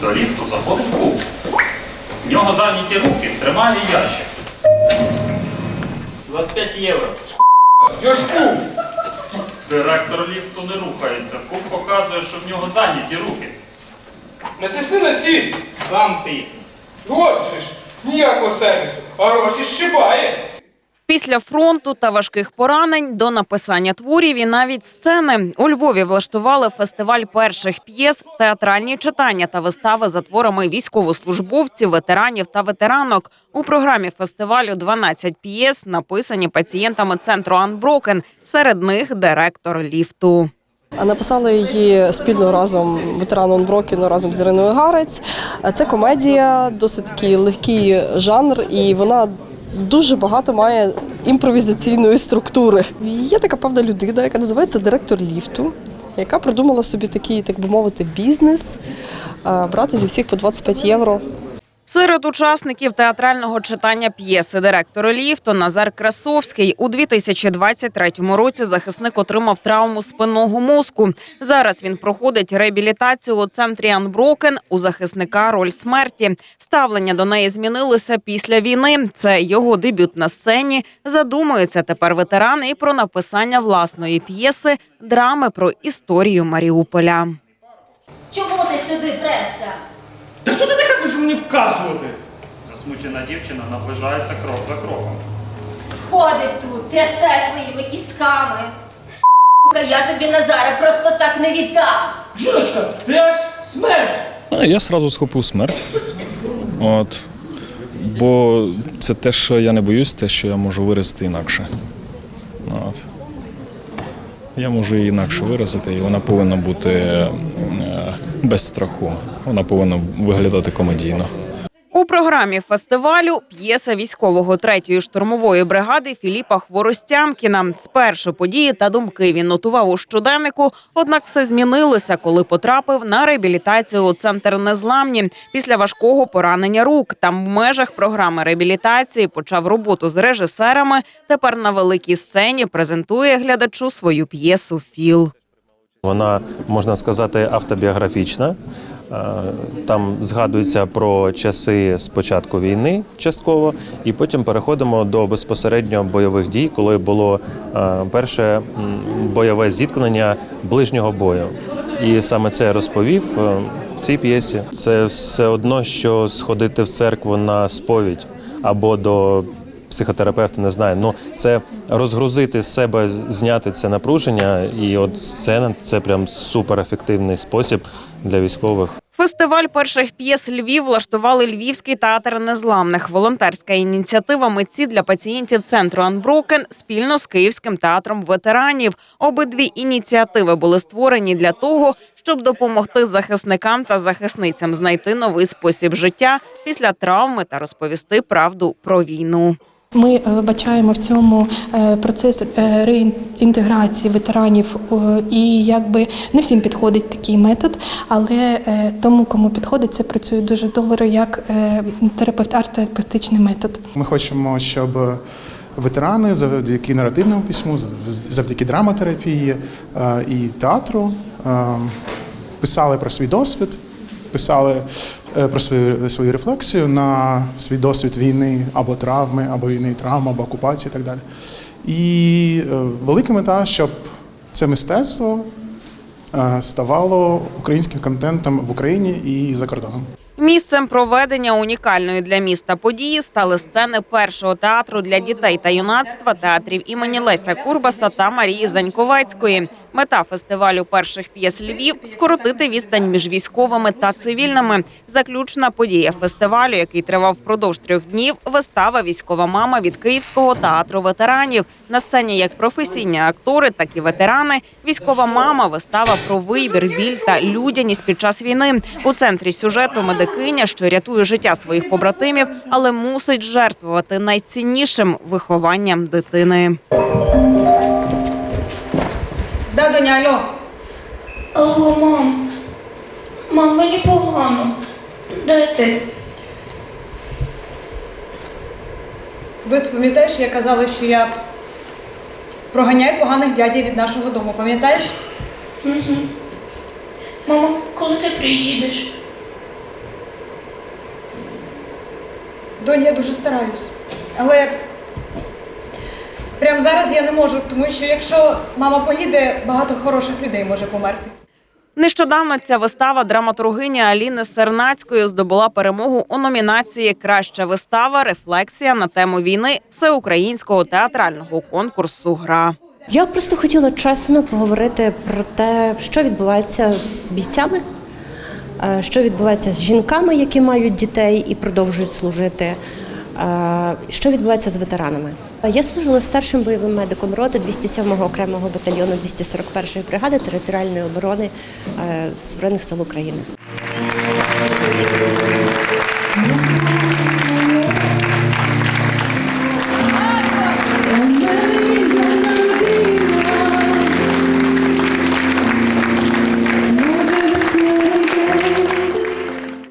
До ліфту заходить куб. В нього зайняті руки, тримає ящик. 25 євро. Я ж кум. Директор ліфту не рухається. Куб показує, що в нього зайняті руки. Натисни на сіль. Сам тисні. От же ж, ніякого сервісу, а гроші щибає. Після фронту та важких поранень до написання творів і навіть сцени у Львові влаштували фестиваль перших п'єс, театральні читання та вистави за творами військовослужбовців, ветеранів та ветеранок. У програмі фестивалю 12 п'єс, написані пацієнтами центру Unbroken, серед них директор ліфту. Написали її спільно разом ветераном Брокіну разом з Іриною Гарець. Це комедія, досить такий легкий жанр, і вона дуже багато має імпровізаційної структури. Є така певна людина, яка називається директор ліфту, яка придумала собі такий, так би мовити, бізнес брати зі всіх по 25 євро Серед учасників театрального читання п'єси директор ліфту Назар Красовський у 2023 році захисник отримав травму спинного мозку. Зараз він проходить реабілітацію у центрі Анброкен. У захисника роль смерті. Ставлення до неї змінилося після війни. Це його дебют на сцені. Задумується тепер ветеран і про написання власної п'єси драми про історію Маріуполя. Чому ти сюди брешся? Та хто ти така будеш мені вказувати? Засмучена дівчина наближається крок за кроком. Ходить тут, трясе своїми кістками. Сука, я тобі Назара просто так не віддам. Жіночка, ти аж смерть. А я сразу схопив смерть. От. Бо це те, що я не боюсь, те, що я можу виразити інакше. От. Я можу її інакше виразити, і вона повинна бути е, без страху. Вона повинна виглядати комедійно. У програмі фестивалю п'єса військового третьої штурмової бригади Філіпа Хворостямкіна. Спершу події та думки він нотував у щоденнику. Однак все змінилося, коли потрапив на реабілітацію у центр незламні після важкого поранення рук. Там в межах програми реабілітації почав роботу з режисерами. Тепер на великій сцені презентує глядачу свою п'єсу Філ. Вона, можна сказати, автобіографічна. Е, Там згадується про часи спочатку війни частково, і потім переходимо до безпосередньо бойових дій, коли було е, перше бойове зіткнення ближнього бою. І саме це я розповів е, в цій п'єсі. Це все одно, що сходити в церкву на сповідь або до психотерапевта, не знаю. Ну це розгрузити себе, зняти це напруження, і от сцена це прям суперефективний спосіб для військових. Фестиваль перших п'єс Львів влаштували Львівський театр незламних. Волонтерська ініціатива митці для пацієнтів центру Unbroken спільно з Київським театром ветеранів. Обидві ініціативи були створені для того, щоб допомогти захисникам та захисницям знайти новий спосіб життя після травми та розповісти правду про війну. Ми е, вбачаємо в цьому е, процес е, реінтеграції ветеранів, і якби не всім підходить такий метод, але тому, кому підходить, це працює дуже добре як терапевт арт-терапевтичний метод. Ми хочемо, щоб ветерани завдяки наративному письму, завдяки драматерапії і театру писали про свій досвід, писали про свою, свою рефлексію на свій досвід війни або травми, або війни і травм, або окупації і так далі. І е, велика мета, щоб це мистецтво е, ставало українським контентом в Україні і за кордоном. Місцем проведення унікальної для міста події стали сцени першого театру для дітей та юнацтва театрів імені Леся Курбаса та Марії Заньковецької. Мета фестивалю перших п'єс Львів скоротити відстань між військовими та цивільними. Заключна подія фестивалю, який тривав впродовж трьох днів. Вистава Військова мама від Київського театру ветеранів. На сцені як професійні актори, так і ветерани. Військова мама вистава про вибір, біль та людяність під час війни. У центрі сюжету медикиня, що рятує життя своїх побратимів, але мусить жертвувати найціннішим вихованням дитини. Тато, алло. Алло, мам. Мам, мені погано. Дайте. ти? Пам'ятаєш, я казала, що я проганяю поганих дядів від нашого дому, пам'ятаєш? Угу. Мама, коли ти приїдеш? Донь, я дуже стараюсь. Але прямо зараз я не можу, тому що якщо мама поїде, багато хороших людей може померти. Нещодавно ця вистава драматургині Аліни Сернацької здобула перемогу у номінації Краща вистава рефлексія на тему війни всеукраїнського театрального конкурсу Гра. Я просто хотіла чесно поговорити про те, що відбувається з бійцями, е, що відбувається з жінками, які мають дітей і продовжують служити, що відбувається з ветеранами. Я служила старшим бойовим медиком роти 207-го окремого батальйону 241-ї бригади територіальної оборони е, Збройних сил України.